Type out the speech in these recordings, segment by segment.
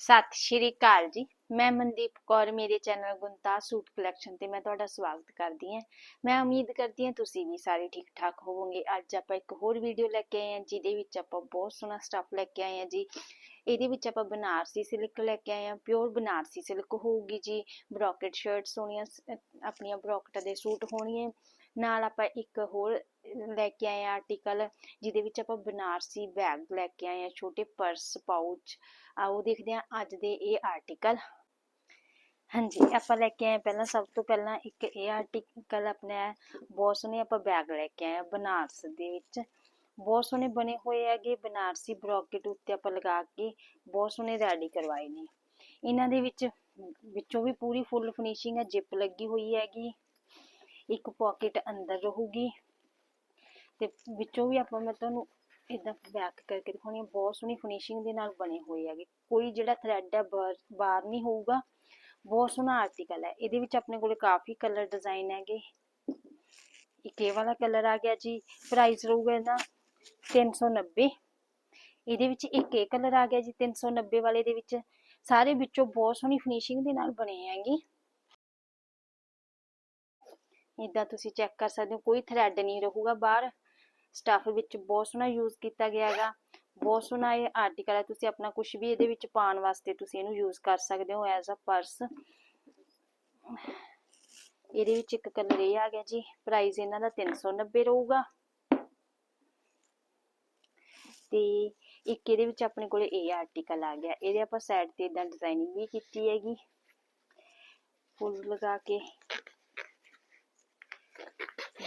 ਸਤਿ ਸ਼੍ਰੀ ਅਕਾਲ ਜੀ। ਮੈਂ ਮਨਦੀਪ ਕੌਰ, ਮੇਰੇ ਚੈਨਲ ਗੁੰਤਾ ਸੂਟ ਕਲੈਕਸ਼ਨ ਤੇ ਮੈਂ ਤੁਹਾਡਾ ਸਵਾਗਤ ਕਰਦੀ ਹਾਂ। ਮੈਂ ਉਮੀਦ ਕਰਦੀ ਹਾਂ ਤੁਸੀਂ ਵੀ ਸਾਰੇ ਠੀਕ ਠਾਕ ਹੋਵੋਗੇ। ਅੱਜ ਆਪਾਂ ਇੱਕ ਹੋਰ ਵੀਡੀਓ ਲੈ ਕੇ ਆਏ ਹਾਂ, ਜਿਹਦੇ ਵਿੱਚ ਆਪਾਂ ਬਹੁਤ ਸੋਹਣਾ ਸਟੱਫ ਲੈ ਕੇ ਆਏ ਹਾਂ ਜੀ। ਇਹਦੇ ਵਿੱਚ ਆਪਾਂ ਬਨਾਰਸੀ ਸਿਲਕ ਲੈ ਕੇ ਆਏ ਹਾਂ ਪਿਓਰ ਬਨਾਰਸੀ ਸਿਲਕ ਹੋਊਗੀ ਜੀ। ਬ੍ਰੋਕਟ ਸ਼ਰਟਸ ਹੋਣੀਆਂ ਆਪਣੀਆਂ ਬ੍ਰੋਕਟ ਦੇ ਸੂਟ ਹੋਣਗੇ ਨਾਲ ਆਪਾਂ ਇੱਕ ਹੋਰ ਲੈ ਕੇ ਆਏ ਹਾਂ ਆਰਟੀਕਲ ਜਿਹਦੇ ਵਿੱਚ ਆਪਾਂ ਬਨਾਰਸੀ ਬੈਗ ਲੈ ਕੇ ਆਏ ਹਾਂ ਛੋਟੇ ਪਰਸ ਪਾਊਚ ਆਓ ਦੇਖਦੇ ਹਾਂ ਅੱਜ ਦੇ ਇਹ ਆਰਟੀਕਲ ਹਾਂਜੀ, ਆਪਾਂ ਲੈ ਕੇ ਆਏ ਪਹਿਲਾਂ, ਸਭ ਤੋਂ ਪਹਿਲਾਂ ਇੱਕ ਇਹ ਆਰਟੀਕਲ ਆਪਣਾ ਬਹੁਤ ਸੋਹਣੇ ਆਪਾਂ ਬੈਗ ਲੈ ਕੇ ਆਏ ਹਾਂ ਬਨਾਰਸ ਦੇ ਵਿੱਚ। ਬਹੁਤ ਸੋਹਣੇ ਬਣੇ ਹੋਏ ਹੈਗੇ, ਬਨਾਰਸੀ ਬ੍ਰੋਕਟ ਉੱਤੇ ਆਪਾਂ ਲਗਾ ਕੇ ਬਹੁਤ ਸੋਹਣੇ ਰੈਡੀ ਕਰਵਾਏ ਨੇ। ਇਹਨਾਂ ਦੇ ਵਿੱਚ, ਵਿੱਚੋਂ ਵੀ ਪੂਰੀ ਫੁੱਲ ਫਿਨਿਸ਼ਿੰਗ ਹੈ ਜਿਪ ਲੱਗੀ ਹੋਈ ਹੈਗੀ। ਇੱਕ ਪਾਕਟ ਅੰਦਰ ਰਹੂਗੀ। ਤੇ ਵਿੱਚੋਂ ਵੀ ਆਪਾਂ ਮੈਂ ਤੁਹਾਨੂੰ ਇਦਾਂ ਬੈਕ ਕਰਕੇ ਦਿਖਾਉਣੀ ਹੈ ਬਹੁਤ ਸੋਹਣੀ ਫਿਨਿਸ਼ਿੰਗ ਦੇ ਨਾਲ ਬਣੇ ਹੋਏ ਹੈਗੇ। ਕੋਈ ਜਿਹੜਾ ਥਰੈਡ ਹੈ ਬਾਹਰ ਨਹੀਂ ਹੋਊਗਾ, ਬਹੁਤ ਸੋਹਣਾ ਆਰਟੀਕਲ ਹੈ ਇਹਦੇ ਵਿੱਚ ਆਪਣੇ ਕੋਲੇ ਕਾਫੀ ਕਲਰ ਡਿਜ਼ਾਈਨ ਹੈਗੇ। ਇੱਕ ਇਹ ਵਾਲਾ ਕਲਰ ਆ ਗਿਆ ਜੀ ਪ੍ਰਾਈਸ ਰਹੂਗਾ ਇਹਦਾ 390 ਇਹਦੇ ਵਿੱਚ ਇੱਕ ਇਹ ਕਲਰ ਆ ਗਿਆ ਜੀ 390 ਵਾਲੇ ਦੇ ਵਿੱਚ। ਸਾਰੇ ਵਿੱਚੋਂ ਬਹੁਤ ਸੋਹਣੀ ਫਿਨਿਸ਼ਿੰਗ ਦੇ ਨਾਲ ਬਣੇ ਹੈਗੇ। ਇਦਾਂ ਤੁਸੀਂ ਚੈੱਕ ਕਰ ਸਕਦੇ ਹੋ, ਕੋਈ ਥਰੈਡ ਨਹੀਂ ਰਹੂਗਾ ਬਾਹਰ। ਸਟੱਫ ਵਿੱਚ ਬਹੁਤ ਸੋਹਣਾ ਯੂਜ਼ ਕੀਤਾ ਗਿਆ ਹੈਗਾ। ਬਹੁਤ ਸੋਹਣਾ ਇਹ ਆਰਟੀਕਲ ਹੈ, ਤੁਸੀਂ ਆਪਣਾ ਕੁਝ ਵੀ ਇਹਦੇ ਵਿੱਚ ਪਾਉਣ ਵਾਸਤੇ ਤੁਸੀਂ ਇਹਨੂੰ ਯੂਜ਼ ਕਰ ਸਕਦੇ ਹੋ ਐਜ਼ ਅ ਪਰਸ ਇਹਦੇ ਵਿੱਚ ਇੱਕ ਕਲਰ ਇਹ ਆ ਗਿਆ ਜੀ ਪ੍ਰਾਈਸ ਇਹਨਾਂ ਦਾ 390 ਰਹੂਗਾ। ਤੇ ਇੱਕ ਇਹਦੇ ਵਿੱਚ ਆਪਣੇ ਕੋਲੇ ਇਹ ਆਰਟੀਕਲ ਆ ਗਿਆ। ਇਹਦੇ ਆਪਾਂ ਸਾਈਡ ਤੇ ਇਦਾਂ ਡਿਜ਼ਾਈਨਿੰਗ ਵੀ ਕੀਤੀ ਹੈਗੀ। ਫੁੱਲ ਲਗਾ ਕੇ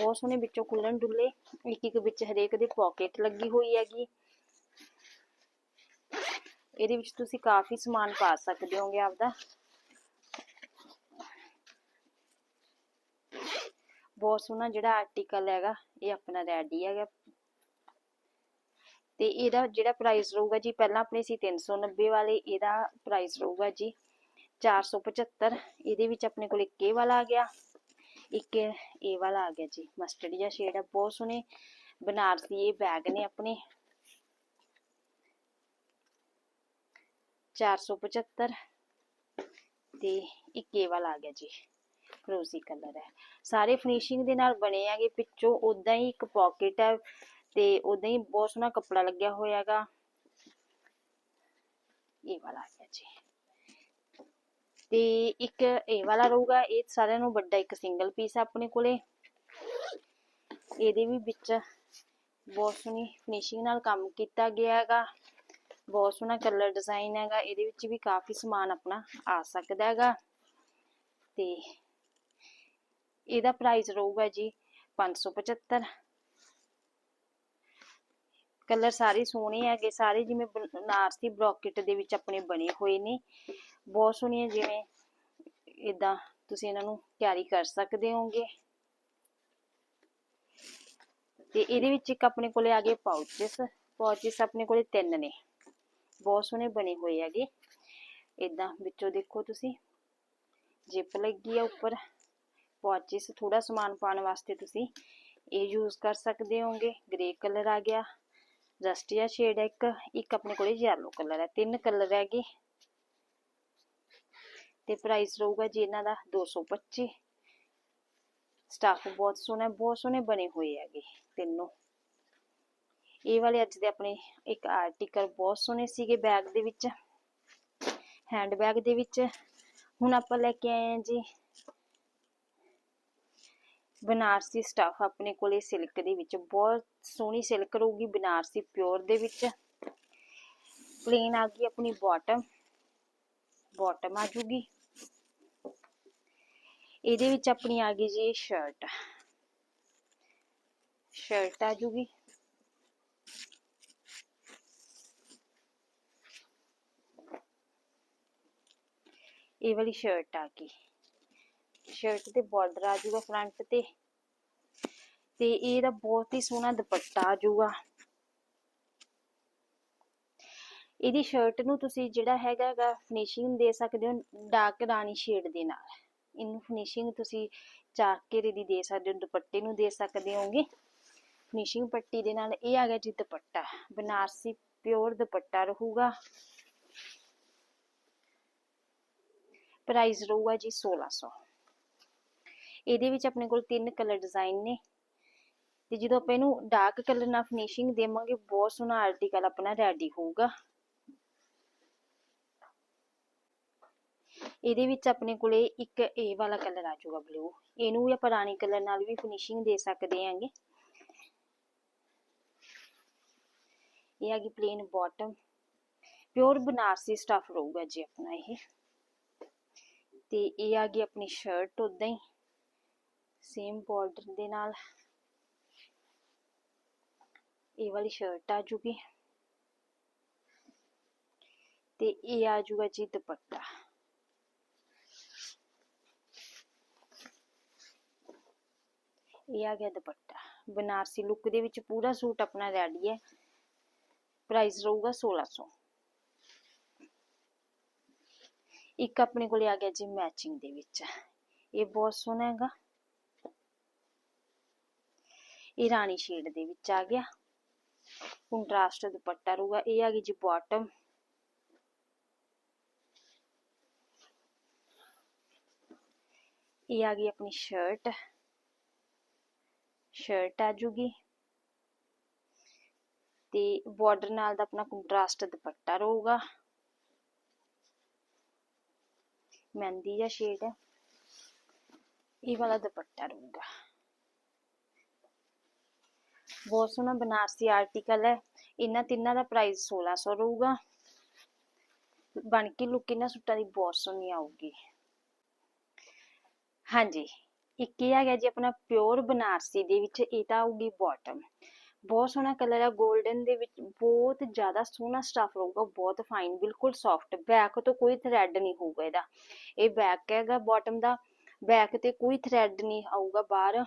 ਬਹੁਤ ਸੋਹਣੇ ਵਿੱਚੋਂ ਖੁੱਲਣ ਡੁੱਲੇ। ਇੱਕ ਇੱਕ ਵਿੱਚ ਹਰੇਕ ਦੇ ਪਾਕਟ ਲੱਗੀ ਹੋਈ ਹੈਗੀ। ਇਹਦੇ ਵਿੱਚ ਤੁਸੀਂ ਕਾਫੀ ਸਮਾਨ ਪਾ ਸਕਦੇ ਹੋਗੇ ਆਪਦਾ। ਬਹੁਤ ਸੋਹਣਾ ਜਿਹੜਾ ਆਰਟੀਕਲ ਹੈਗਾ, ਇਹ ਆਪਣਾ ਰੈਡੀ ਹੈਗਾ। ਤੇ ਇਹਦਾ ਜਿਹੜਾ ਪ੍ਰਾਈਸ ਰਹੂਗਾ ਜੀ, ਪਹਿਲਾਂ ਆਪਣੇ ਸੀ 390 ਵਾਲੇ, ਇਹਦਾ ਪ੍ਰਾਈਸ ਰਹੂਗਾ ਜੀ 475 ਇਹਦੇ ਵਿੱਚ ਆਪਣੇ ਕੋਲ ਇੱਕ ਇਹ ਵਾਲਾ ਆ ਗਿਆ। ਇੱਕ ਇਹ ਵਾਲਾ ਆ ਗਿਆ ਜੀ ਮਸਟਰਡ ਜਿਹਾ ਸ਼ੇਡ ਹੈ ਬਹੁਤ ਸੋਹਣੇ ਬਨਾਰਸੀ ਇਹ ਬੈਗ ਨੇ ਆਪਣੇ। 475 ਤੇ ਇੱਕ ਇਹ ਵਾਲਾ ਆ ਗਿਆ ਜੀ ਫਰੋਜ਼ੀ ਕਲਰ ਹੈ। ਸਾਰੇ ਫਿਨਿਸ਼ਿੰਗ ਦੇ ਨਾਲ ਬਣੇ ਹੈਗੇ, ਪਿੱਛੋਂ ਉਦਾਂ ਹੀ ਇੱਕ ਪਾਕਟ ਹੈ ਤੇ ਉਦਾਂ ਹੀ ਬਹੁਤ ਸੋਹਣਾ ਕੱਪੜਾ ਲੱਗਿਆ ਹੋਇਆ ਹੈਗਾ। ਇਹ ਵਾਲਾ ਆ ਗਿਆ ਜੀ। ਤੇ ਇੱਕ ਇਹ ਵਾਲਾ ਰਹੂਗਾ, ਇਹ ਸਾਰਿਆਂ ਨੂੰ ਵੱਡਾ ਇੱਕ ਸਿੰਗਲ ਪੀਸ ਆਪਣੇ ਕੋਲੇ। ਇਹਦੇ ਵੀ ਵਿੱਚ ਬਹੁਤ ਸੋਹਣੀ ਫਿਨਿਸ਼ਿੰਗ ਨਾਲ ਕੰਮ ਕੀਤਾ ਗਿਆ ਹੈਗਾ। ਬਹੁਤ ਸੋਹਣਾ ਕਲਰ ਡਿਜ਼ਾਈਨ ਹੈਗਾ। ਇਹਦੇ ਵਿੱਚ ਵੀ ਕਾਫੀ ਸਮਾਨ ਆਪਣਾ ਆ ਸਕਦਾ ਹੈਗਾ। ਤੇ ਇਹਦਾ ਪ੍ਰਾਈਸ ਰਹੂਗਾ ਜੀ 575 ਕਲਰ ਸਾਰੇ ਸੋਹਣੇ ਹੈਗੇ। ਸਾਰੇ ਜਿਵੇਂ ਬਨਾਰਸੀ ਬ੍ਰੋਕਟ ਦੇ ਵਿੱਚ ਆਪਣੇ ਬਣੇ ਹੋਏ ਨੇ। ਬਹੁਤ ਸੋਹਣੀਆਂ ਜਿਵੇਂ ਇਦਾਂ ਤੁਸੀਂ ਇਹਨਾਂ ਨੂੰ ਕੈਰੀ ਕਰ ਸਕਦੇ ਹੋਗੇ ਤੇ ਇਹਦੇ ਵਿੱਚ ਇੱਕ ਆਪਣੇ ਕੋਲੇ ਆ ਗਏ ਪਾਊਚਸ ਪਾਊਚਸ ਆਪਣੇ ਕੋਲੇ ਤਿੰਨ ਨੇ। ਬਹੁਤ ਸੋਹਣੇ ਬਣੇ ਹੋਏ ਹੈਗੇ। ਇਦਾਂ ਵਿੱਚੋਂ ਦੇਖੋ ਤੁਸੀਂ। ਜਿਪ ਲੱਗੀ ਆ ਉੱਪਰ। ਪਾਊਚਸ ਥੋੜਾ ਸਮਾਨ ਪਾਉਣ ਵਾਸਤੇ ਤੁਸੀਂ ਇਹ ਯੂਜ਼ ਕਰ ਸਕਦੇ ਹੋਗੇ ਗ੍ਰੇ ਕਲਰ ਆ ਗਿਆ। ਰਸਟੀਆ ਸ਼ੇਡ ਹੈ ਇੱਕ। ਇੱਕ ਆਪਣੇ ਕੋਲੇ ਯੈਲੋ ਕਲਰ ਹੈ ਤਿੰਨ ਕਲਰ ਹੈਗੇ। ਤੇ ਪ੍ਰਾਈਸ ਰਹੂਗਾ ਜੀ ਇਹਨਾਂ ਦਾ 225 ਸਟਾਫ ਬਹੁਤ ਸੋਹਣਾ, ਬਹੁਤ ਸੋਹਣੇ ਬਣੇ ਹੋਏ ਹੈਗੇ ਤਿੰਨੋਂ। ਇਹ ਵਾਲੇ ਅੱਜ ਦੇ ਆਪਣੇ ਇੱਕ ਆਰਟੀਕਲ ਬਹੁਤ ਸੋਹਣੇ ਸੀਗੇ ਬੈਗ ਦੇ ਵਿੱਚ ਹੈਂਡ ਬੈਗ ਦੇ ਵਿੱਚ। ਹੁਣ ਆਪਾਂ ਲੈ ਕੇ ਆਏ ਹਾਂ ਜੀ। ਬਨਾਰਸੀ ਸਟਾਫ ਆਪਣੇ ਕੋਲੇ ਸਿਲਕ ਦੇ ਵਿੱਚ, ਬਹੁਤ ਸੋਹਣੀ ਸਿਲਕ ਰਹੂਗੀ ਬਨਾਰਸੀ ਪਿਓਰ ਦੇ ਵਿੱਚ। ਪਲੇਨ ਆ ਗਈ ਆਪਣੀ ਬਾਟਮ ਬਾਟਮ ਆ ਜੂਗੀ। ਇਹਦੇ ਵਿੱਚ ਆਪਣੀ ਆ ਗਈ ਜੀ ਸ਼ਰਟ ਸ਼ਰਟ ਆ ਜੂਗੀ। ਇਹ ਵਾਲੀ ਸ਼ਰਟ ਆ ਗਈ। ਸ਼ਰਟ ਤੇ ਬਾਰਡਰ ਆ ਜਾਊਗਾ ਫਰੰਟ ਤੇ। ਤੇ ਇਹਦਾ ਬਹੁਤ ਹੀ ਸੋਹਣਾ ਦੁਪੱਟਾ ਆ ਜਾਊਗਾ ਇਹਦੀ ਸ਼ਰਟ ਨੂੰ ਤੁਸੀਂ ਜਿਹੜਾ ਹੈਗਾ ਫਿਨਿਸ਼ਿੰਗ ਦੇ ਸਕਦੇ ਹੋ ਡਾਰਕ ਰਾਣੀ ਸ਼ੇਡ ਦੇ ਨਾਲ। ਇਹਨੂੰ ਫਿਨਿਸ਼ਿੰਗ ਤੁਸੀਂ ਚਾਕ ਘੇਰੇ ਦੀ ਦੇ ਸਕਦੇ ਹੋ, ਦੁਪੱਟੇ ਨੂੰ ਦੇ ਸਕਦੇ ਹੋਗੇ ਫਿਨਿਸ਼ਿੰਗ ਪੱਟੀ ਦੇ ਨਾਲ ਇਹ ਆ ਗਿਆ ਜੀ ਦੁਪੱਟਾ, ਬਨਾਰਸੀ ਪਿਓਰ ਦੁਪੱਟਾ ਰਹੂਗਾ। ਪ੍ਰਾਈਸ ਰਹੂਗਾ ਜੀ 1600 ਇਹਦੇ ਵਿੱਚ ਆਪਣੇ ਕੋਲ ਤਿੰਨ ਕਲਰ ਡਿਜ਼ਾਈਨ ਨੇ। ਤੇ ਜਦੋਂ ਆਪਾਂ ਇਹਨੂੰ ਡਾਰਕ ਕਲਰ ਨਾਲ ਫਿਨਿਸ਼ਿੰਗ ਦੇਵਾਂਗੇ, ਬਹੁਤ ਸੋਹਣਾ ਆਰਟੀਕਲ ਆਪਣਾ ਰੈਡੀ ਹੋਊਗਾ। ਇਹਦੇ ਵਿੱਚ ਆਪਣੇ ਕੋਲੇ ਇੱਕ ਇਹ ਵਾਲਾ ਕਲਰ ਆ ਜਾਊਗਾ ਬਲੂ ਇਹਨੂੰ ਵੀ ਆਪਾਂ ਰਾਣੀ ਕਲਰ ਨਾਲ ਵੀ ਫਿਨਿਸ਼ਿੰਗ ਦੇ ਸਕਦੇ ਆਂਗੇ ਇਹ ਆ ਗਈ plain bottom pure Banarasi stuff ਰਹੂਗਾ ਜੀ ਆਪਣਾ ਇਹ। ਤੇ ਇਹ ਆ ਗਈ ਆਪਣੀ ਸ਼ਰਟ ਉਦਾਂ ਹੀ। ਸੇਮ ਬਾਰਡਰ ਦੇ ਨਾਲ। ਇਹ ਵਾਲੀ ਸ਼ਰਟ ਆ ਜੂਗੀ। ਤੇ ਇਹ ਆ ਜੂਗਾ ਜੀ ਦੁਪੱਟਾ। ਇਹ ਆ ਗਿਆ ਦੁਪੱਟਾ। ਬਨਾਰਸੀ ਲੁੱਕ ਦੇ ਵਿੱਚ ਪੂਰਾ ਸੂਟ ਆਪਣਾ ਰੈਡੀ ਹੈ। ਪ੍ਰਾਈਸ ਰਹੂਗਾ 1600 ਇੱਕ ਆਪਣੇ ਕੋਲੇ ਆ ਗਿਆ ਜੀ ਮੈਚਿੰਗ ਦੇ ਵਿੱਚ। ਇਹ ਬਹੁਤ ਸੋਹਣਾ ਹੈਗਾ। ਇਹ ਰਾਣੀ ਸ਼ੇਡ ਦੇ ਵਿੱਚ ਆ ਗਿਆ। ਕੰਟਰਾਸਟ ਦੁਪੱਟਾ ਰਹੂਗਾ। ਇਹ ਆ ਗਈ ਜੀ ਬਾਟਮ ਇਹ ਆ ਗਈ ਆਪਣੀ ਸ਼ਰਟ ਸ਼ਰਟ ਆ ਜੂਗੀ। ਤੇ ਬਾਰਡਰ ਨਾਲ ਦਾ ਆਪਣਾ ਕੰਟਰਾਸਟ ਦੁਪੱਟਾ ਰਹੂਗਾ। ਮਹਿੰਦੀ ਜਾਂ ਸ਼ੇਡ ਹੈ ਇਹ ਵਾਲਾ ਦੁਪੱਟਾ ਰਹੂਗਾ। ਬਹੁਤ ਸੋਹਣਾ ਬਨਾਰਸੀ ਆਰਟੀਕਲ ਹੈ। ਇਹਨਾਂ ਤਿੰਨਾਂ ਦਾ ਪ੍ਰਾਈਸ 1600 ਰਹੂਗਾ। ਬਣ ਕੇ ਲੁੱਕ ਇਹਨਾਂ ਸੂਟਾਂ ਦੀ ਬਹੁਤ ਸੋਹਣੀ ਆਊਗੀ। ਹਾਂਜੀ। ਇੱਕ ਇਹ ਆ ਜੀ ਆਪਣਾ ਪਿਓਰ ਬਨਾਰਸੀ ਦੇ ਵਿੱਚ, ਇਹ ਤਾਂ ਆਊਗੀ ਬਾਟਮ ਬਹੁਤ ਸੋਹਣਾ ਕਲਰ ਹੈ 골ਡਨ ਦੇ ਵਿੱਚ ਬਹੁਤ ਜ਼ਿਆਦਾ ਸੋਹਣਾ ਸਟਫ ਰਹੂਗਾ, ਬਹੁਤ ਫਾਈਨ ਬਿਲਕੁਲ ਸੌਫਟ ਬੈਕ ਤੋਂ ਕੋਈ ਥਰੈਡ ਨਹੀਂ ਹੋਊਗਾ ਇਹਦਾ। ਇਹ ਬੈਕ ਹੈਗਾ ਬਾਟਮ ਦਾ। ਬੈਕ ਤੇ ਕੋਈ ਥਰੈਡ ਨਹੀਂ ਆਊਗਾ ਬਾਹਰ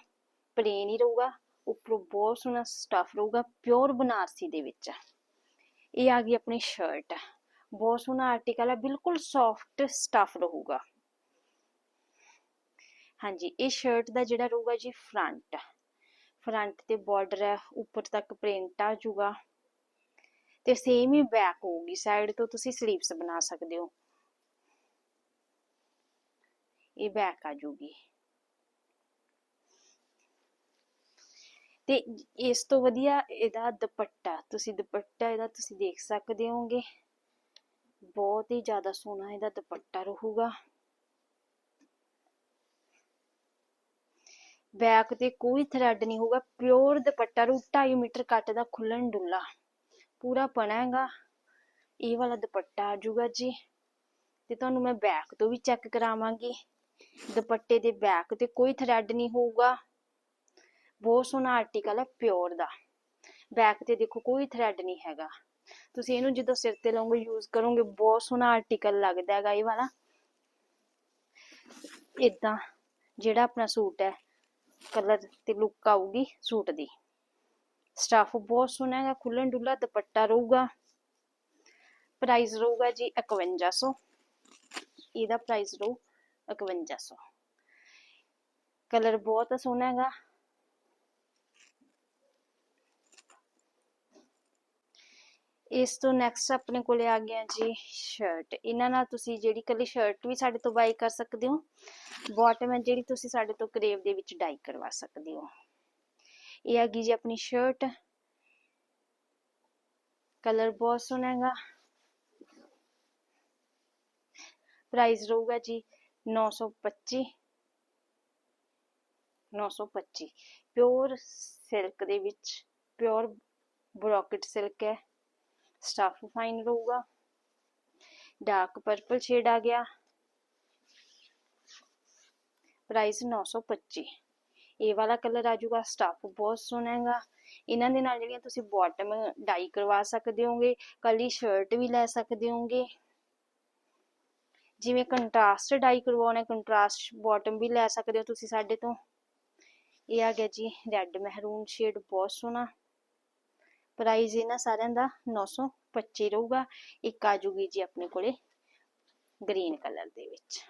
ਪਲੇਨ ਹੀ ਰਹੂਗਾ। ਉੱਪਰੋਂ ਬਹੁਤ ਸੋਹਣਾ ਸਟਫ ਰਹੂਗਾ ਪਿਓਰ ਬਨਾਰਸੀ ਦੇ ਵਿੱਚ। ਇਹ ਆ ਗਈ ਆਪਣੀ ਸ਼ਰਟ ਬਹੁਤ ਸੋਹਣਾ ਆਰਟੀਕਲ ਹੈ ਬਿਲਕੁਲ ਸੌਫਟ ਸਟਫ ਰਹੂਗਾ। ਹਾਂਜੀ, ਇਹ ਸ਼ਰਟ ਦਾ ਜਿਹੜਾ ਰਹੂਗਾ ਜੀ ਫਰੰਟ ਫਰੰਟ ਤੇ ਬਾਰਡਰ ਹੈ, ਉੱਪਰ ਤੱਕ ਪ੍ਰਿੰਟ ਆ ਜਾਊਗਾ ਤੇ ਸੇਮ ਹੀ ਬੈਕ ਹੋਊਗੀ ਸਾਈਡ ਤੋਂ ਤੁਸੀਂ ਸਲੀਵਸ ਬਣਾ ਸਕਦੇ ਹੋ। ਇਹ ਬੈਕ ਆ ਜਾਊਗੀ ਤੇ ਇਸ ਤੋਂ ਵਧੀਆ ਇਹਦਾ ਦੁਪੱਟਾ, ਤੁਸੀਂ ਦੁਪੱਟਾ ਇਹਦਾ ਤੁਸੀਂ ਦੇਖ ਸਕਦੇ ਹੋਗੇ। ਬਹੁਤ ਹੀ ਜ਼ਿਆਦਾ ਸੋਹਣਾ ਇਹਦਾ ਦੁਪੱਟਾ ਰਹੂਗਾ। ਬੈਕ ਤੇ ਕੋਈ ਥਰੈਡ ਨਹੀਂ ਹੋਊਗਾ ਪਿਓਰ ਦੁਪੱਟਾ ਰੂ 2.5 ਮੀਟਰ ਕੱਟ ਦਾ ਖੁੱਲਣ ਡੁੱਲਾ। ਪੂਰਾ ਪਣਾ ਇਹ ਵਾਲਾ ਦੁਪੱਟਾ ਆ ਜਾਊਗਾ ਜੀ। ਤੇ ਤੁਹਾਨੂੰ ਮੈਂ ਬੈਕ ਤੋਂ ਵੀ ਚੈੱਕ ਕਰਾਵਾਂਗੀ। ਦੁਪੱਟੇ ਦੇ ਬੈਕ ਤੇ ਕੋਈ ਥਰੈਡ ਨਹੀਂ ਹੋਊਗਾ। ਬਹੁਤ ਸੋਹਣਾ ਆਰਟੀਕਲ ਹੈ ਪਿਓਰ ਦਾ। ਬੈਕ ਤੇ ਦੇਖੋ ਕੋਈ ਥਰੈਡ ਨਹੀਂ ਹੈਗਾ। ਤੁਸੀਂ ਇਹਨੂੰ ਜਦੋਂ ਸਿਰ ਤੇ ਲਾਉਂਗੇ ਯੂਜ਼ ਕਰੋਗੇ, ਬਹੁਤ ਸੋਹਣਾ ਆਰਟੀਕਲ ਲੱਗਦਾ ਹੈਗਾ ਇਹ ਵਾਲਾ। ਇਦਾਂ ਜਿਹੜਾ ਆਪਣਾ ਸੂਟ ਹੈ। ਕਲਰ ਤੇ ਲੁੱਕ ਆਊਗੀ ਸੂਟ ਦੀ ਸਟਾਫ ਬਹੁਤ ਸੋਹਣਾ ਹੈਗਾ ਖੁੱਲਣ ਡੁੱਲਾ ਦੁਪੱਟਾ ਰਹੂਗਾ ਪ੍ਰਾਈਸ ਰਹੂਗਾ ਜੀ 5100 ਇਹਦਾ ਪ੍ਰਾਈਸ ਰਹੂ 5100 ਕਲਰ ਬਹੁਤ ਸੋਹਣਾ ਹੈਗਾ ਇਸ ਤੋਂ ਨੈਕਸਟ ਆਪਣੇ ਕੋਲੇ ਆ ਗਿਆ ਜੀ ਸ਼ਰਟ ਇਹਨਾਂ ਨਾਲ ਤੁਸੀਂ ਜਿਹੜੀ ਕੱਲੀ ਸ਼ਰਟ ਵੀ ਸਾਡੇ ਤੋਂ ਬਾਈ ਕਰ ਸਕਦੇ ਹੋ ਬਾਟਮ ਹੈ ਜਿਹੜੀ ਤੁਸੀਂ ਸਾਡੇ ਤੋਂ ਕਰੇਵ ਦੇ ਵਿੱਚ ਡਾਈ ਕਰਵਾ ਸਕਦੇ ਹੋ। ਇਹ ਆ ਗਈ ਜੀ ਆਪਣੀ ਸ਼ਰਟ ਕਲਰ ਬਹੁਤ ਸੋਹਣਾ ਹੈਗਾ। ਪ੍ਰਾਈਸ ਰਹੂਗਾ ਜੀ 925 925 ਪਿਓਰ ਸਿਲਕ ਦੇ ਵਿੱਚ ਪਿਓਰ ਬ੍ਰੋਕਟ ਸਿਲਕ ਹੈ। ਸਟਫ ਫਾਈਨ ਰਹੂਗਾ। ਡਾਰਕ ਪਰਪਲ ਸ਼ੇਡ ਆ ਗਿਆ। ਪ੍ਰਾਈਸ 925 ਇਹ ਵਾਲਾ ਕਲਰ ਆ ਜਾਊਗਾ ਸਟਫ ਬਹੁਤ ਸੋਹਣਾ ਹੈਗਾ। ਇਹਨਾਂ ਦੇ ਨਾਲ ਜਿਹੜੀਆਂ ਤੁਸੀਂ ਬਾਟਮ ਡਾਈ ਕਰਵਾ ਸਕਦੇ ਹੋਗੇ, ਕੱਲੀ ਸ਼ਰਟ ਵੀ ਲੈ ਸਕਦੇ ਹੋਗੇ। ਜਿਵੇਂ ਕੰਟਰਾਸਟ ਡਾਈ ਕਰਵਾਉਣਾ ਕੰਟਰਾਸਟ ਬਾਟਮ ਵੀ ਲੈ ਸਕਦੇ ਹੋ ਤੁਸੀਂ ਸਾਡੇ ਤੋਂ। ਇਹ ਆ ਗਿਆ ਜੀ ਰੈੱਡ ਮਹਿਰੂਨ ਸ਼ੇਡ ਬਹੁਤ ਸੋਹਣਾ। ਪ੍ਰਾਈਸ ਇਹਨਾਂ ਸਾਰਿਆਂ ਦਾ 925 ਰਹੂਗਾ, ਇੱਕ ਆ ਜੂਗੀ ਜੀ ਆਪਣੇ ਕੋਲੇ ਗ੍ਰੀਨ ਕਲਰ ਦੇ ਵਿੱਚ।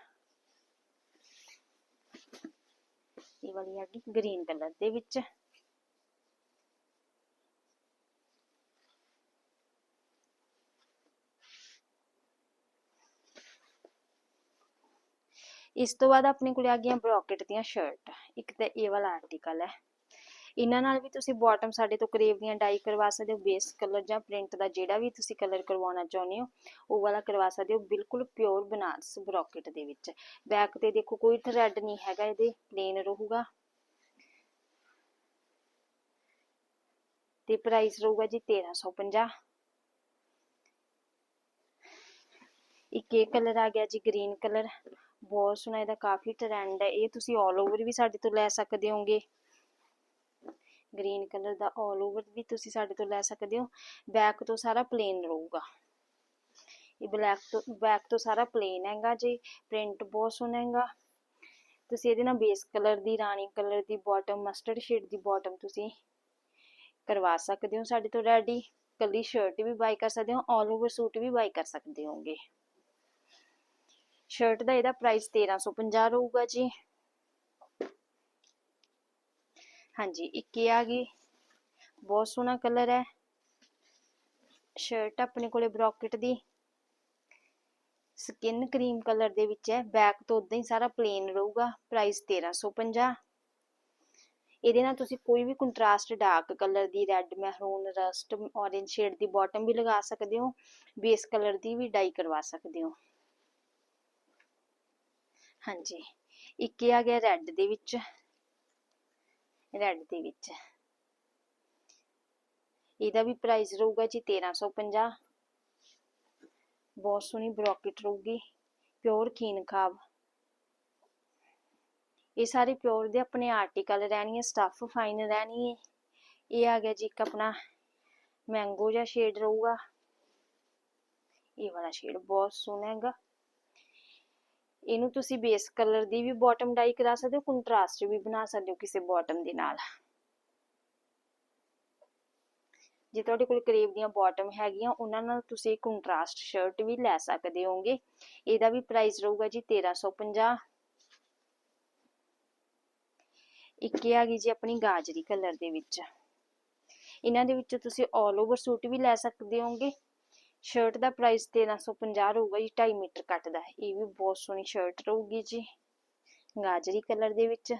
ਇਹ ਵਾਲੀ ਆ ਗਈ ਗ੍ਰੀਨ ਕਲਰ ਦੇ ਵਿੱਚ। ਇਸ ਤੋਂ ਬਾਅਦ ਆਪਣੇ ਕੋਲ ਆ ਗਈਆਂ ਬ੍ਰੋਕਟ ਦੀਆਂ ਸ਼ਰਟ ਇੱਕ ਤਾਂ ਇਹ ਵਾਲਾ ਆਰਟੀਕਲ ਹੈ। ਇਹਨਾਂ ਨਾਲ ਵੀ ਤੁਸੀਂ ਬਾਟਮ ਸਾਡੇ ਤੋਂ ਕਰੇਵ ਦੀਆਂ ਡਾਈ ਕਰਵਾ ਸਕਦੇ ਹੋ ਬੇਸ ਕਲਰ ਜਾਂ ਪ੍ਰਿੰਟ ਦਾ ਜਿਹੜਾ ਵੀ ਤੁਸੀਂ ਕਲਰ ਕਰਵਾਉਣਾ ਚਾਹੁੰਦੇ ਹੋ, ਉਹ ਵਾਲਾ ਕਰਵਾ ਸਕਦੇ ਹੋ, ਬਿਲਕੁਲ ਪਿਓਰ ਬਨਾਰਸ ਬ੍ਰੋਕਟ ਦੇ ਵਿੱਚ। ਬੈਕ ਤੇ ਦੇਖੋ ਕੋਈ ਥਰੈਡ ਨਹੀਂ ਹੈਗਾ ਇਹਦੇ ਪਲੇਨ ਰਹੂਗਾ। ਤੇ ਪ੍ਰਾਈਸ ਰਹੂਗਾ ਜੀ 1350 ਇੱਕ ਇਹ ਕਲਰ ਆ ਗਿਆ ਜੀ ਗ੍ਰੀਨ ਕਲਰ ਬਹੁਤ ਸੋਹਣਾ ਇਹਦਾ ਕਾਫੀ ਟ੍ਰੈਂਡ ਹੈ। ਇਹ ਤੁਸੀਂ 올 ਓਵਰ ਵੀ ਸਾਡੇ ਤੋਂ ਲੈ ਸਕਦੇ ਹੋਗੇ। ਗ੍ਰੀਨ ਕਲਰ ਦਾ 올 ਓਵਰ ਵੀ ਤੁਸੀਂ ਸਾਡੇ ਤੋਂ ਲੈ ਸਕਦੇ ਹੋ। ਬੈਕ ਤੋਂ ਸਾਰਾ ਪਲੇਨ ਰਹੂਗਾ। ਇਹ ਬਲੈਕ ਤੋਂ ਬੈਕ ਤੋਂ ਸਾਰਾ ਪਲੇਨ ਹੈਗਾ ਜੀ। ਪ੍ਰਿੰਟ ਬਹੁਤ ਸੋਹਣਾ ਹੈਗਾ। ਤੁਸੀਂ ਇਹਦੇ ਨਾਲ ਬੇਸ ਕਲਰ ਦੀ, ਰਾਣੀ ਕਲਰ ਦੀ ਬਾਟਮ ਮਸਟਰਡ ਸ਼ੇਡ ਦੀ ਬਾਟਮ ਤੁਸੀਂ ਕਰਵਾ ਸਕਦੇ ਹੋ ਸਾਡੇ ਤੋਂ ਰੈਡੀ ਕੱਲੀ ਸ਼ਰਟ ਵੀ ਬਾਈ ਕਰ ਸਕਦੇ ਹੋ 올 ਓਵਰ ਸੂਟ ਵੀ ਬਾਈ ਕਰ ਸਕਦੇ ਹੋਗੇ। ਸ਼ਰਟ ਦਾ ਇਹਦਾ ਪ੍ਰਾਈਸ 1350 ਰਹੂਗਾ ਜੀ। ਹਾਂਜੀ ਇੱਕ ਇਹ ਆ ਗਈ। ਬਹੁਤ ਸੋਹਣਾ ਕਲਰ ਹੈ। ਸ਼ਰਟ ਆਪਣੇ ਕੋਲੇ ਬ੍ਰੋਕਟ ਦੀ। ਸਕਿਨ ਕਰੀਮ ਕਲਰ ਦੇ ਵਿੱਚ ਹੈ। ਬੈਕ ਤੋਂ ਉਦਾਂ ਹੀ ਸਾਰਾ ਪਲੇਨ ਰਹੂਗਾ। ਪ੍ਰਾਈਸ 1350 ਇਹਦੇ ਨਾਲ ਤੁਸੀਂ ਕੋਈ ਵੀ ਕੰਟਰਾਸਟ ਡਾਰਕ ਕਲਰ ਦੀ ਰੈੱਡ ਮਹਿਰੂਨ ਰਸਟ ਔਰੇਂਜ ਸ਼ੇਡ ਦੀ ਬਾਟਮ ਵੀ ਲਗਾ ਸਕਦੇ ਹੋ। ਬੇਸ ਕਲਰ ਦੀ ਵੀ ਡਾਈ ਕਰਵਾ ਸਕਦੇ ਹੋ। ਹਾਂਜੀ। ਇੱਕ ਇਹ ਆ ਗਿਆ ਰੈੱਡ ਦੇ ਵਿੱਚ। ਰੈੱਡ ਦੇ ਵਿੱਚ। ਇਹਦਾ ਵੀ ਪ੍ਰਾਈਸ ਰਹੂਗਾ ਜੀ 1350 ਬਹੁਤ ਸੋਹਣੀ ਬ੍ਰੋਕਟ ਰਹੂਗੀ ਪਿਓਰ ਖੀਨ ਖਾਬ ਇਹ ਸਾਰੇ ਪਿਓਰ ਦੇ ਆਪਣੇ ਆਰਟੀਕਲ ਰਹਿਣੀ ਸਟਫ ਫਾਈਨ ਰਹਿਣੀ ਹੈ ਇਹ ਆ ਗਿਆ ਜੀ ਇੱਕ ਆਪਣਾ ਮੈਂਗੋ ਜਿਹਾ ਸ਼ੇਡ ਰਹੂਗਾ। ਇਹ ਵਾਲਾ ਸ਼ੇਡ ਬਹੁਤ ਸੋਹਣਾ ਹੈਗਾ। ਇਹਨੂੰ ਤੁਸੀਂ ਬੇਸ ਕਲਰ ਦੀ ਵੀ ਬਾਟਮ ਡਾਈ ਕਰਾ ਸਕਦੇ ਹੋ ਕੰਟਰਾਸਟ ਵੀ ਬਣਾ ਸਕਦੇ ਹੋ ਕਿਸੇ ਬਾਟਮ ਦੇ ਨਾਲ। ਜੇ ਤੁਹਾਡੇ ਕੋਲ ਕਰੇਵ ਦੀਆਂ ਬਾਟਮ ਹੈਗੀਆਂ, ਉਹਨਾਂ ਨਾਲ ਤੁਸੀਂ ਕੰਟਰਾਸਟ ਸ਼ਰਟ ਵੀ ਲੈ ਸਕਦੇ ਹੋਗੇ ਇਹਦਾ ਵੀ ਪ੍ਰਾਈਸ ਰਹੂਗਾ ਜੀ 1350 ਇੱਕ ਇਹ ਆ ਗਈ ਜੀ ਆਪਣੀ ਗਾਜਰੀ ਕਲਰ ਦੇ ਵਿੱਚ। ਇਹਨਾਂ ਦੇ ਵਿੱਚ ਤੁਸੀਂ 올 ਓਵਰ ਸੂਟ ਵੀ ਲੈ ਸਕਦੇ ਹੋਗੇ ਸ਼ਰਟ ਦਾ ਪ੍ਰਾਈਸ 1350 ਰਹੂਗਾ ਜੀ 2.5 ਮੀਟਰ ਕੱਟ ਦਾ ਇਹ ਵੀ ਬਹੁਤ ਸੋਹਣੀ ਸ਼ਰਟ ਰਹੂਗੀ ਜੀ, ਗਾਜਰੀ ਕਲਰ ਦੇ ਵਿੱਚ।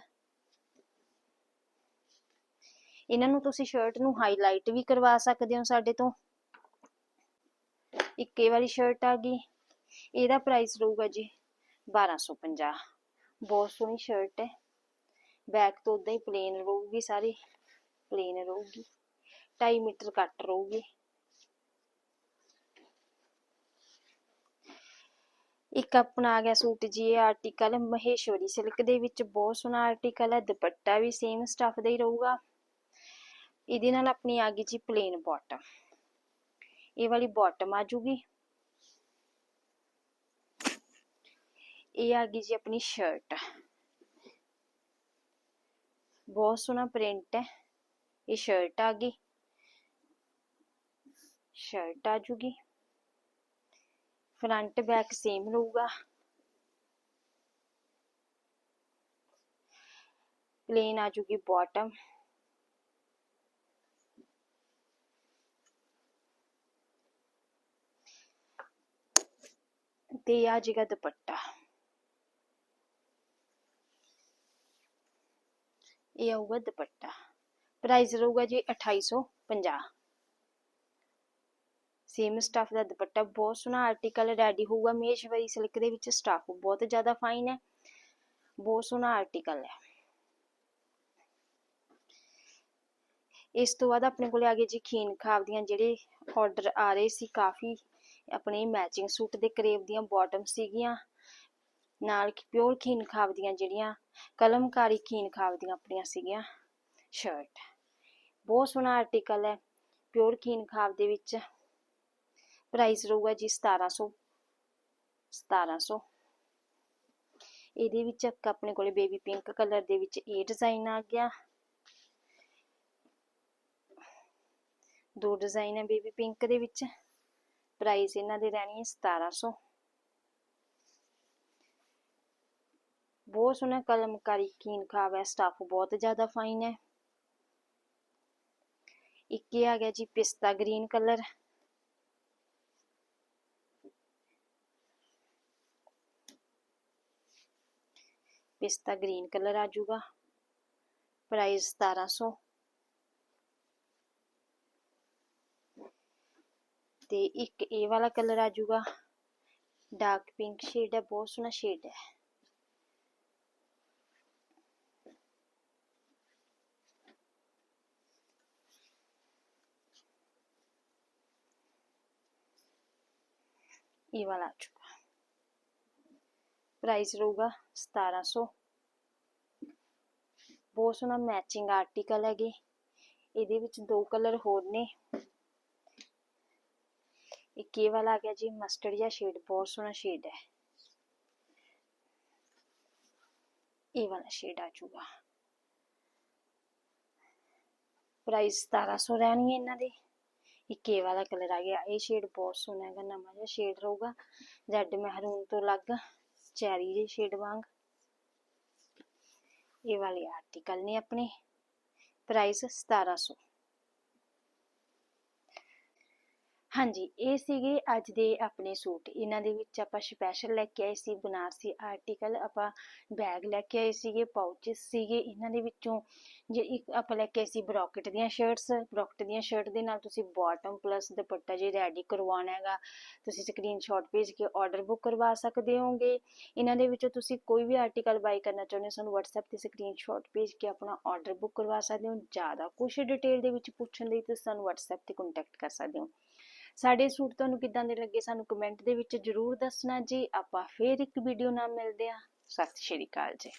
ਇਹਨਾਂ ਨੂੰ ਤੁਸੀਂ ਸ਼ਰਟ ਨੂੰ ਹਾਈਲਾਈਟ ਵੀ ਕਰਵਾ ਸਕਦੇ ਹੋ ਸਾਡੇ ਤੋਂ। ਇੱਕੇ ਵਾਲੀ ਸ਼ਰਟ ਆ ਗਈ। ਇਹਦਾ ਪ੍ਰਾਈਸ ਰਹੂਗਾ ਜੀ 1250 ਬਹੁਤ ਸੋਹਣੀ ਸ਼ਰਟ ਹੈ। ਬੈਕ ਤੋਂ ਉਦਾਂ ਹੀ ਪਲੇਨ ਰਹੂਗੀ ਸਾਰੀ। ਪਲੇਨ ਰਹੂਗੀ। 2.5 ਮੀਟਰ ਕੱਟ ਰਹੂਗੀ। ਇੱਕ ਆਪਣਾ ਆ ਗਿਆ ਸੂਟ ਜੀ, ਇਹ ਆਰਟੀਕਲ ਮਹੇਸ਼ਵਰੀ ਸਿਲਕ ਦੇ ਵਿੱਚ ਬਹੁਤ ਸੋਹਣਾ ਆਰਟੀਕਲ ਹੈ, ਦੁਪੱਟਾ ਵੀ ਸੇਮ ਸਟਫ ਦਾ ਹੀ ਰਹੂਗਾ। ਇਹਦੇ ਨਾਲ ਆਪਣੀ ਆ ਗਈ ਜੀ ਪਲੇਨ ਬਾਟਮ ਇਹ ਵਾਲੀ ਬਾਟਮ ਆ ਜੂਗੀ। ਇਹ ਆ ਗਈ ਜੀ ਆਪਣੀ ਸ਼ਰਟ ਬਹੁਤ ਸੋਹਣਾ ਪ੍ਰਿੰਟ ਹੈ। ਇਹ ਸ਼ਰਟ ਆ ਗਈ। ਸ਼ਰਟ ਆ ਜੂਗੀ। ਫਰੰਟ ਬੈਕ ਸੇਮ ਰਹੂਗਾ ਪਲੇਨ ਆ ਜੂਗੀ ਬਾਟਮ ਤੇ ਆ ਜੇਗਾ ਦੁਪੱਟਾ ਇਹ ਆਊਗਾ ਦੁਪੱਟਾ ਪ੍ਰਾਈਸ ਰਹੂਗਾ ਜੀ 2850 ਸੇਮ ਸਟਫ ਦਾ ਦੁਪੱਟਾ ਬਹੁਤ ਸੋਹਣਾ ਆਰਟੀਕਲ ਰੈਡੀ ਹੋਊਗਾ, ਮੇਸ਼ਵਰੀ ਸਿਲਕ ਦੇ ਵਿੱਚ ਸਟਫ ਬਹੁਤ ਜ਼ਿਆਦਾ ਫਾਈਨ ਹੈ, ਬਹੁਤ ਸੋਹਣਾ ਆਰਟੀਕਲ ਹੈ। ਇਸ ਤੋਂ ਬਾਅਦ ਆਪਣੇ ਕੋਲੇ ਆ ਗਏ ਜੀ ਖੀਨ ਖਾਬ ਦੀਆਂ ਜਿਹੜੇ ਆਰਡਰ ਆ ਰਹੇ ਸੀ, ਕਾਫੀ ਆਪਣੇ ਮੈਚਿੰਗ ਸੂਟ ਦੇ ਕਰੇਬ ਦੀਆਂ ਬਾਟਮ ਸੀਗੀਆਂ। ਨਾਲ ਪਿਓਰ ਖੀਨ ਖਾਬ ਦੀਆਂ ਜਿਹੜੀਆਂ, ਕਲਮਕਾਰੀ ਖੀਨ ਖਾਬ ਦੀਆਂ ਆਪਣੀਆਂ ਸੀਗੀਆਂ ਸ਼ਰਟ ਬਹੁਤ ਸੋਹਣਾ ਆਰਟੀਕਲ ਹੈ ਪਿਓਰ ਖੀਨ ਖਾਬ ਦੇ ਵਿੱਚ। ਪ੍ਰਾਈਸ ਰਹੂਗਾ ਜੀ 1700 1700 ਇਹਦੇ ਵਿੱਚ ਇੱਕ ਆਪਣੇ ਕੋਲੇ ਬੇਬੀ ਪਿੰਕ ਕਲਰ ਦੇ ਵਿੱਚ ਇਹ ਡਿਜ਼ਾਈਨ ਆ ਗਿਆ। ਦੋ ਡਿਜ਼ਾਈਨ ਹੈ ਬੇਬੀ ਪਿੰਕ ਦੇ ਵਿੱਚ। ਪ੍ਰਾਈਸ ਇਹਨਾਂ ਦੇ ਰਹਿਣੀ ਹੈ 1700 ਬਹੁਤ ਸੋਹਣਾ ਕਲਮਕਾਰੀ ਕੀਨ ਖਾਵ ਹੈ ਸਟਾਫ ਬਹੁਤ ਜ਼ਿਆਦਾ ਫਾਈਨ ਹੈ। ਇੱਕ ਇਹ ਆ ਗਿਆ ਜੀ ਪਿਸਤਾ ਗ੍ਰੀਨ ਕਲਰ ਪਿਸਤਾ ਗ੍ਰੀਨ ਕਲਰ ਆ ਜਾਊਗਾ। ਪ੍ਰਾਈਸ 1700 ਤੇ ਇੱਕ ਇਹ ਵਾਲਾ ਕਲਰ ਆ ਜਾਊਗਾ। ਡਾਰਕ ਪਿੰਕ ਸ਼ੇਡ ਹੈ ਬਹੁਤ ਸੋਹਣਾ ਸ਼ੇਡ ਹੈ ਇਹ ਵਾਲਾ ਆ ਪ੍ਰਾਈਸ ਰਹੂਗਾ 1700 ਬਹੁਤ ਸੋਹਣਾ ਮੈਚਿੰਗ ਆਰਟੀਕਲ ਹੈਗੇ। ਇਹਦੇ ਵਿੱਚ ਦੋ ਕਲਰ ਹੋਰ ਨੇ। ਇੱਕ ਇਹ ਵਾਲਾ ਆ ਗਿਆ ਜੀ ਮਸਟਰਡ ਜਿਹਾ ਸ਼ੇਡ ਬਹੁਤ ਸੋਹਣਾ ਸ਼ੇਡ ਹੈ। ਇਹ ਵਾਲਾ ਸ਼ੇਡ ਆ ਜਾਊਗਾ। ਪ੍ਰਾਈਸ 1700 ਰਹਿਣਗੇ ਇਹਨਾਂ ਦੇ। ਇੱਕ ਇਹ ਵਾਲਾ ਕਲਰ ਆ ਗਿਆ, ਇਹ ਸ਼ੇਡ ਬਹੁਤ ਸੋਹਣਾ ਹੈਗਾ, ਨਵਾਂ ਜਿਹਾ ਸ਼ੇਡ ਰਹੂਗਾ। ਰੈੱਡ ਮਹਿਰੂਨ ਤੋਂ ਅਲੱਗ। ਚੈਰੀ ਜੇ ਸ਼ੇਡ ਵਾਂਗ। ਇਹ ਵਾਲੇ ਆਰਟੀਕਲ ਨੇ ਆਪਣੇ। ਪ੍ਰਾਈਸ 1700 ਹਾਂਜੀ, ਇਹ ਸੀਗੇ ਅੱਜ ਦੇ ਆਪਣੇ ਸੂਟ। ਇਹਨਾਂ ਦੇ ਵਿੱਚ ਆਪਾਂ ਸਪੈਸ਼ਲ ਲੈ ਕੇ ਆਏ ਸੀ, ਬਨਾਰਸੀ ਆਰਟੀਕਲ ਆਪਾਂ ਬੈਗ ਲੈ ਕੇ ਆਏ ਸੀਗੇ ਪਾਊਚਸ ਸੀਗੇ। ਇਹਨਾਂ ਦੇ ਵਿੱਚੋਂ ਜੇ ਇੱਕ ਆਪਾਂ ਲੈ ਕੇ ਆਏ ਸੀ ਬਰੋਕਟ ਦੀਆਂ ਸ਼ਰਟਸ ਬਰੋਕਟ ਦੀਆਂ ਸ਼ਰਟ ਦੇ ਨਾਲ ਤੁਸੀਂ ਬਾਟਮ ਪਲੱਸ ਦੁਪੱਟਾ ਜੇ ਰੈਡੀ ਕਰਵਾਉਣਾ ਹੈਗਾ, ਤੁਸੀਂ ਸਕਰੀਨਸ਼ਾਟ ਭੇਜ ਕੇ ਆਰਡਰ ਬੁੱਕ ਕਰਵਾ ਸਕਦੇ ਹੋਗੇ। ਇਹਨਾਂ ਦੇ ਵਿੱਚੋਂ ਤੁਸੀਂ ਕੋਈ ਵੀ ਆਰਟੀਕਲ ਬਾਈ ਕਰਨਾ ਚਾਹੁੰਦੇ ਹੋ, ਸਾਨੂੰ WhatsApp ਤੇ ਸਕਰੀਨਸ਼ਾਟ ਭੇਜ ਕੇ ਆਪਣਾ ਆਰਡਰ ਬੁੱਕ ਕਰਵਾ ਸਕਦੇ ਹੋ। ਜ਼ਿਆਦਾ ਕੁਝ ਡਿਟੇਲ ਦੇ ਵਿੱਚ ਪੁੱਛਣ ਲਈ ਤੁਸੀਂ ਸਾਨੂੰ WhatsApp ਤੇ ਕੰਟੈਕਟ ਕਰ ਸਕਦੇ ਹੋ। ਸਾਡੇ ਸੂਟ ਤੁਹਾਨੂੰ ਕਿੱਦਾਂ ਦੇ ਲੱਗੇ ਸਾਨੂੰ ਕਮੈਂਟ ਦੇ ਵਿੱਚ ਜਰੂਰ ਦੱਸਣਾ ਜੀ। ਆਪਾਂ ਫੇਰ ਇੱਕ ਵੀਡੀਓ ਨਾਲ ਮਿਲਦੇ ਹਾਂ। ਸਤਿ ਸ਼੍ਰੀ ਅਕਾਲ ਜੀ।